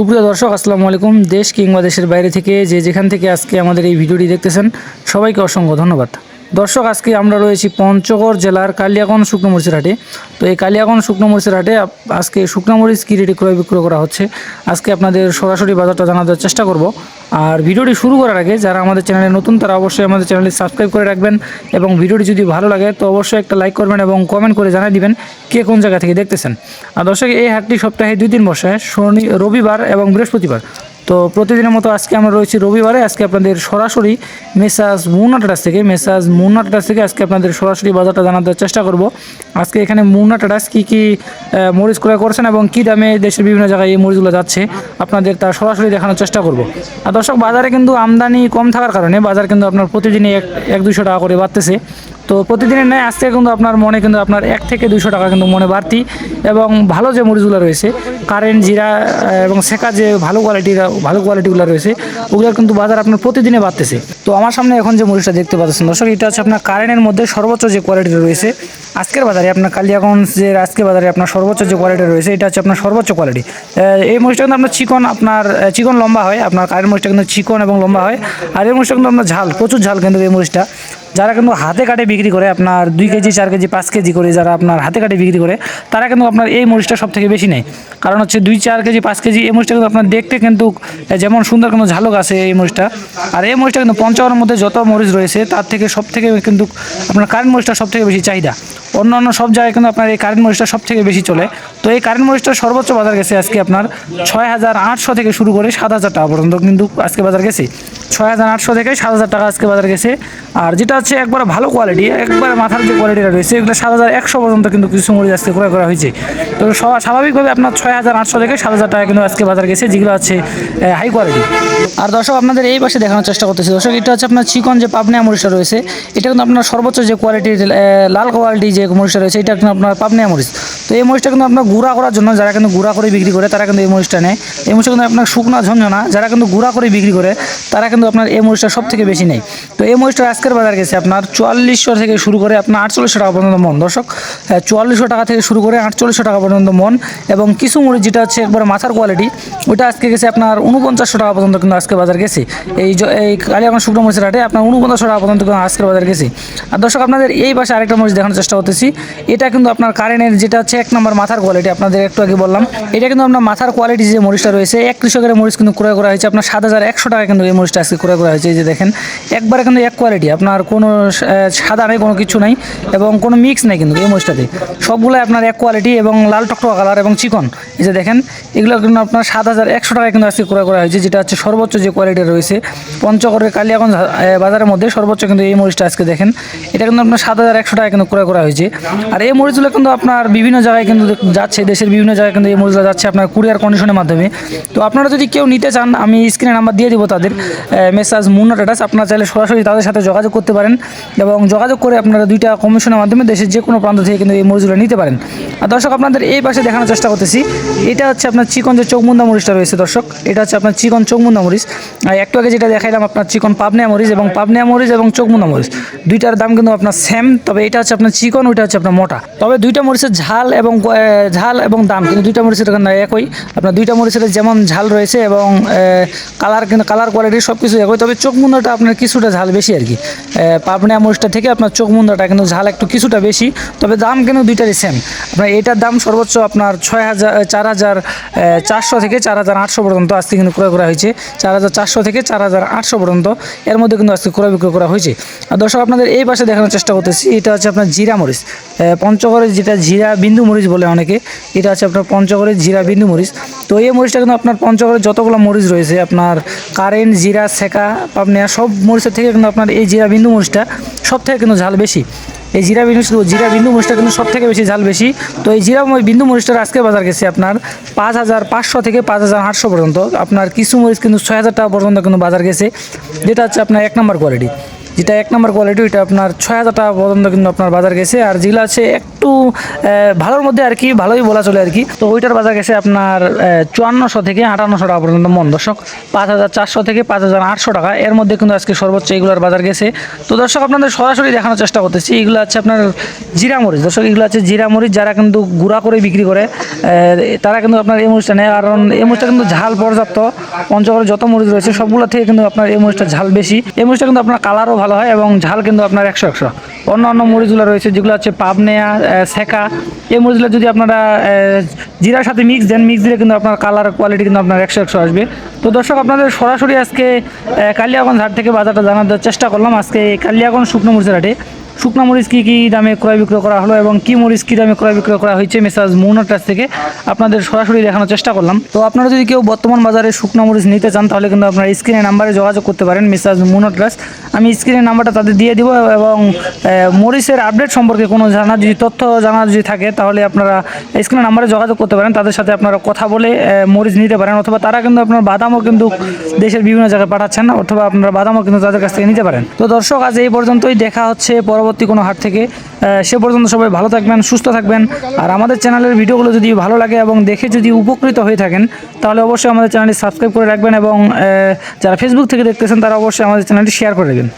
সুপ্রিয় দর্শক, আসসালামু আলাইকুম। দেশ কিংবা দেশের বাইরে থেকে যে যেখান থেকে আজকে আমাদের এই ভিডিওটি দেখতেছেন, সবাইকে অসংখ্য ধন্যবাদ। দর্শক, আজকে আমরা রয়েছি পঞ্চগড় জেলার কালিয়াগঞ্জ শুকনো মরিচের হাটে। তো এই কালিয়াগঞ্জ শুকনো মরিচের হাটে আজকে শুকনো মরিচ কী রেটে ক্রয় বিক্রয় করা হচ্ছে, আজকে আপনাদের সরাসরি বাজারটা জানানোর চেষ্টা করব। আর ভিডিওটি শুরু করার আগে যারা আমাদের চ্যানেলে নতুন, তারা অবশ্যই আমাদের চ্যানেলটি সাবস্ক্রাইব করে রাখবেন এবং ভিডিওটি যদি ভালো লাগে, তো অবশ্যই একটা লাইক করবেন এবং কমেন্ট করে জানিয়ে দিবেন কে কোন জায়গা থেকে দেখতেছেন। আর দর্শক, এই হাটটি সপ্তাহে দুই দিন বসে শনি, রবিবার এবং বৃহস্পতিবার তো প্রতিদিনের মতো আজকে আমরা রয়েছি রবিবারে। আজকে আপনাদের সরাসরি মেসাজ মুন্না টাটাস থেকে, মেসাজ মুন্না টাটাস থেকে আজকে আপনাদের সরাসরি বাজারটা জানাতে চেষ্টা করব। আজকে এখানে মুন্না টাটাস কী কী মরিচ ক্রয় করছেন এবং কী দামে দেশের বিভিন্ন জায়গায় এই মরিচগুলো যাচ্ছে, আপনাদের তা সরাসরি দেখানোর চেষ্টা করব। আর দর্শক, বাজারে কিন্তু আমদানি কম থাকার কারণে বাজার কিন্তু আপনার প্রতিদিনই এক এক দুশো টাকা করে বাড়তেছে। তো প্রতিদিনের ন্যায় আজকে কিন্তু আপনার মনে কিন্তু আপনার এক থেকে দুশো টাকা কিন্তু মনে বাড়তি এবং ভালো যে মরিচগুলো রয়েছে কারেন্ট জিরা এবং শেখা যে ভালো কোয়ালিটির ভালো কোয়ালিটিগুলো রয়েছে, ওগুলো কিন্তু বাজার আপনার প্রতিদিনে বাড়তেছে। তো আমার সামনে এখন যে মরিচটা দেখতে পাচ্ছেন দর্শক, এটা হচ্ছে আপনার কারেন্টের মধ্যে সর্বোচ্চ যে কোয়ালিটি রয়েছে, আজকের বাজারে আপনার কালিয়াগঞ্জের আজকের বাজারে আপনার সর্বোচ্চ যে কোয়ালিটি রয়েছে, এটা হচ্ছে আপনার সর্বোচ্চ কোয়ালিটি এই মরিচটা কিন্তু আপনার চিকন আপনার চিকন লম্বা হয়, আপনার কারেন্ট মরিচটা কিন্তু চিকন এবং লম্বা হয়, আর এই মরিচটা কিন্তু আপনার ঝাল, প্রচুর ঝাল কিন্তু এই মরিচটা যারা কিন্তু হাতে কাটে বিক্রি করে, আপনার দুই কেজি, চার কেজি, পাঁচ কেজি করে যারা আপনার হাতে কাটে বিক্রি করে, তারা কিন্তু আপনার এই মরিচটা সব থেকে বেশি নেয়। কারণ হচ্ছে দুই, চার কেজি, পাঁচ কেজি এই মরিচটা কিন্তু আপনার দেখতে কিন্তু যেমন সুন্দর কোনো ঝালক আছে এই মরিচটা। আর এই মরিচটা কিন্তু পঞ্চাশের মধ্যে যত মরিচ রয়েছে, তার থেকে সব থেকে কিন্তু আপনার কারেন্ট মরিচটা সব থেকে বেশি চাহিদা। অন্য অন্য সব জায়গায় কিন্তু আপনার এই কারেন্ট মরিচটা সব থেকে বেশি চলে। তো এই কারেন্ট মরিচটা সর্বোচ্চ বাজার গেছে আজকে আপনার ছয় হাজার আটশো থেকে শুরু করে সাত হাজার টাকা পর্যন্ত কিন্তু আজকে বাজার গেছে। ছয় হাজার আটশো থেকে সাত হাজার টাকা আজকে বাজার গেছে। আর যেটা হচ্ছে একবার ভালো কোয়ালিটি একবার মাথার যে কোয়ালিটিটা রয়েছে, এগুলো সাত হাজার একশো পর্যন্ত কিন্তু কিছু মরিচ আজকে ক্রয় করা হয়েছে। তো স্বা- স্বাভাবিকভাবে আপনার ছয় হাজার আটশো থেকে সাত হাজার টাকা কিন্তু আজকে বাজার গেছে, যেগুলো হচ্ছে হাই কোয়ালিটি আর দর্শক, আপনাদের এই পাশে দেখানোর চেষ্টা করতেছি। দর্শক, এটা হচ্ছে আপনার চিকন যে পাবনা মরিচটা রয়েছে, এটা কিন্তু আপনার সর্বোচ্চ যে কোয়ালিটির লাল কোয়ালিটি যে মরিচটা রয়েছে, এটা কিন্তু আপনার পাবনিয়া মরিচ। তো এই মরিচটা কিন্তু আপনার গুঁড়া করার জন্য যারা কিন্তু গুঁড়া করে বিক্রি করে, তারা কিন্তু এই মরিচটা নেয়। এই মরিচটা কিন্তু আপনার শুকনা ঝঞ্ঝনা যারা কিন্তু গুঁড়া করে বিক্রি করে, তারা কিন্তু আপনার এই মরিচটা সব থেকে বেশি নেয়। তো এই মরিচটা আজকের বাজার গেছে আপনার চুয়াল্লিশশো থেকে শুরু করে আপনার আটচল্লিশশো টাকা পর্যন্ত মন। দর্শক চুয়াল্লিশশো টাকা থেকে শুরু করে আটচল্লিশশো টাকা পর্যন্ত মন এবং কিছু মরিচ যেটা হচ্ছে একবার মাথার কোয়ালিটি ওইটা আজকে গেছে আপনার উনপঞ্চাশশো টাকা পর্যন্ত কিন্তু আজকে বাজার গেছে। এই এই কালিয়াগঞ্জ শুকনো মরিচের হাটে আপনার উনপঞ্চাশশো টাকা পর্যন্ত কিন্তু আজকের বাজার গেছে। আর দর্শক, আপনাদের এই পাশে আরেকটা মরিচ দেখানোর চেষ্টা করতেছি এটা কিন্তু আপনার কারেন্টের যেটা হচ্ছে এক নম্বর মাথার কোয়ালিটি আপনাদের একটু আগে বললাম। এটা কিন্তু আপনার মাথার কোয়ালিটি যে মরিচটা রয়েছে, এক কৃষকের মরিচ কিন্তু ক্রয় করা হয়েছে, আপনার সাত হাজার একশো টাকা কিন্তু এই মরিচটা আজকে ক্রয় করা হয়েছে, এই যে দেখেন। একবারে কিন্তু এক কোয়ালিটি আপনার কোনো সাদা নেই, কোনো কিছু নাই, এবং কোনো মিক্স নেই কিন্তু এই মরিচটাতে। সবগুলো আপনার এক কোয়ালিটি এবং লাল টকটকা কালার এবং চিকন। এই যে দেখেন, এগুলো কিন্তু আপনার সাত হাজার একশো টাকা কিন্তু আজকে ক্রয় করা হয়েছে, যেটা হচ্ছে সর্বোচ্চ যে কোয়ালিটি রয়েছে। পঞ্চগড়ের কালিয়াগঞ্জ বাজারের মধ্যে সর্বোচ্চ কিন্তু এই মরিচটা আজকে দেখেন। এটা কিন্তু আপনার সাত হাজার একশো টাকা কিন্তু ক্রয় করা হয়েছে। আর এই মরিচগুলো কিন্তু আপনার বিভিন্ন জায়গায় কিন্তু যাচ্ছে, দেশের বিভিন্ন জায়গায় কিন্তু এই মরিচগুলো যাচ্ছে আপনার কুরিয়ার কন্ডিশনের মাধ্যমে। তো আপনারা যদি কেউ নিতে চান, আমি স্ক্রিনে নাম্বার দিয়ে দিব তাদের মেসাজ মুন্না টাটাস আপনারা চাইলে সরাসরি তাদের সাথে যোগাযোগ করতে পারেন এবং যোগাযোগ করে আপনারা দুইটা কমিশনের মাধ্যমে দেশের যে কোনো প্রান্ত থেকে কিন্তু এই মরিচগুলো নিতে পারেন। আর দর্শক, আপনাদের এই পাশে দেখানোর চেষ্টা করতেছি। এটা হচ্ছে আপনার চিকন যে চৌমুন্দা মরিচটা রয়েছে দর্শক, এটা হচ্ছে আপনার চিকন চৌমুন্দা মরিচ। আর একটু আগে যেটা দেখাইলাম, আপনার চিকন পাবনিয়া মরিচ এবং পাবনিয়া মরিচ এবং চৌমুন্দা মরিচ। দুইটার দাম কিন্তু আপনার সেম তবে এটা হচ্ছে আপনার চিকন ওইটা হচ্ছে আপনার মোটা। তবে দুইটা মরিচের ঝাল এবং ঝাল এবং দাম, কিন্তু দুইটা মরিচের একই। আপনার দুইটা মরিচের যেমন ঝাল রয়েছে এবং কালার কিন্তু, কালার কোয়ালিটি সব কিছু একই। তবে চোখ মুন্দাটা আপনার কিছুটা ঝাল বেশি আর কি। পাবনা মরিচটা থেকে আপনার চোখ মুন্দাটা কিন্তু ঝাল একটু কিছুটা বেশি। তবে দাম কিন্তু দুইটারই সেম আপনার এটার দাম সর্বোচ্চ আপনার ছয় হাজার চার হাজার চারশো থেকে চার হাজার আটশো পর্যন্ত আজকে কিন্তু ক্রয় করা হয়েছে। চার হাজার চারশো থেকে চার হাজার আটশো পর্যন্ত এর মধ্যে কিন্তু আজকে ক্রয় বিক্রয় করা হয়েছে। আর দর্শক, আপনাদের এই পাশে দেখানোর চেষ্টা করতেছি। এটা হচ্ছে আপনার জিরা মরিচ। পঞ্চগড়ের যেটা জিরা বিন্দু মরিচ বলে অনেকে, এটা হচ্ছে আপনার পঞ্চগড়ের জিরা বিন্দু মরিচ। তো এই মরিচটা কিন্তু আপনার পঞ্চগড়ের যতগুলো মরিচ রয়েছে, আপনার কারেন্ট, জিরা, সেকা, পাবনিয়া, সব মরিচের থেকে কিন্তু আপনার এই জিরা বিন্দু মরিচটা সব থেকে কিন্তু ঝাল বেশি। এই জিরা বিন্দু জিরা বিন্দু মরিচটা কিন্তু সব থেকে বেশি ঝাল বেশি। তো এই জিরা বিন্দু মরিচটার আজকে বাজার গেছে আপনার পাঁচ হাজার পাঁচশো থেকে পাঁচ হাজার আটশো পর্যন্ত। আপনার কিছু মরিচ কিন্তু ছয় হাজার টাকা পর্যন্ত কিন্তু বাজার গেছে, যেটা হচ্ছে আপনার এক নম্বর কোয়ালিটি। যেটা এক নম্বর কোয়ালিটি ওইটা আপনার ছয় হাজার টাকা পর্যন্ত কিন্তু আপনার বাজার গেছে। আর যেগুলো আছে একটু ভালোর মধ্যে আর কি, ভালোই বলা চলে আর কি। তো ওইটার বাজার গেছে আপনার চুয়ান্নশো থেকে আটান্নশো টাকা পর্যন্ত মন, দর্শক। পাঁচ হাজার চারশো থেকে পাঁচ হাজার আটশো টাকা। এর মধ্যে কিন্তু আজকে সর্বোচ্চ এইগুলোর বাজার গেছে। তো দর্শক, আপনাদের সরাসরি দেখানোর চেষ্টা করতেছি। এগুলো আছে আপনার জিরা মরিচ। দর্শক, এগুলো আছে জিরা মরিচ যারা কিন্তু গুঁড়া করে বিক্রি করে তারা কিন্তু আপনার এই মরিচটা নেয়। কারণ এই মরিচটা কিন্তু ঝাল পর্যাপ্ত। পঞ্চগড়ে যত মরিচ রয়েছে, সবগুলো থেকে কিন্তু আপনার এই মরিচটা ঝাল বেশি। এই মরিচটা কিন্তু আপনার কালারও ভালো হয় এবং ঝাল কিন্তু আপনার একশো একশো। অন্য অন্য মরিচগুলো রয়েছে, যেগুলো হচ্ছে পাবনেয়া সেকা। এই মরিচগুলো যদি আপনারা জিরার সাথে মিক্স দেন মিক্স দিলে কিন্তু আপনার কালার কোয়ালিটি কিন্তু আপনার একশো একশো আসবে। তো দর্শক, আপনাদের সরাসরি আজকে কালিয়াগঞ্জ হাট থেকে বাজারটা জানার চেষ্টা করলাম। আজকে কালিয়াগঞ্জ শুকনো মরিচের হাটে। শুকনো মরিচ কী কী দামে ক্রয় বিক্রয় করা হলো এবং কী মরিচ কী দামে ক্রয় বিক্রয় করা হয়েছে মেসাজ মৌনার কাছ থেকে। আপনাদের সরাসরি দেখানোর চেষ্টা করলাম। তো আপনারা যদি কেউ বর্তমান বাজারে শুকনো মরিচ নিতে চান, তাহলে কিন্তু আপনারা স্ক্রিনে নাম্বারে যোগাযোগ করতে পারেন মেসাজ মুনট রাস আমি স্ক্রিনের নাম্বারটা তাদের দিয়ে দিব এবং মরিচের আপডেট সম্পর্কে কোনো জানা যদি, তথ্য জানা যদি থাকে, তাহলে আপনারা স্ক্রিনের নাম্বারে যোগাযোগ করতে পারেন। তাদের সাথে আপনারা কথা বলে মরিচ নিতে পারেন, অথবা তারা কিন্তু আপনার বাদামও কিন্তু দেশের বিভিন্ন জায়গায় পাঠাচ্ছেন অথবা আপনারা বাদামও কিন্তু তাদের কাছ থেকে নিতে পারেন। তো দর্শক, আজ এই পর্যন্তই। দেখা হচ্ছে পরবর্তী কোনো হাট থেকে। সে পর্যন্ত সবাই ভালো থাকবেন, সুস্থ থাকবেন। আর আমাদের চ্যানেলের ভিডিওগুলো যদি ভালো লাগে এবং দেখে যদি উপকৃত হয়ে থাকেন, তাহলে অবশ্যই আমাদের চ্যানেলটি সাবস্ক্রাইব করে রাখবেন এবং যারা ফেসবুক থেকে দেখতেছেন, তারা অবশ্যই আমাদের চ্যানেলটি শেয়ার করে দেবেন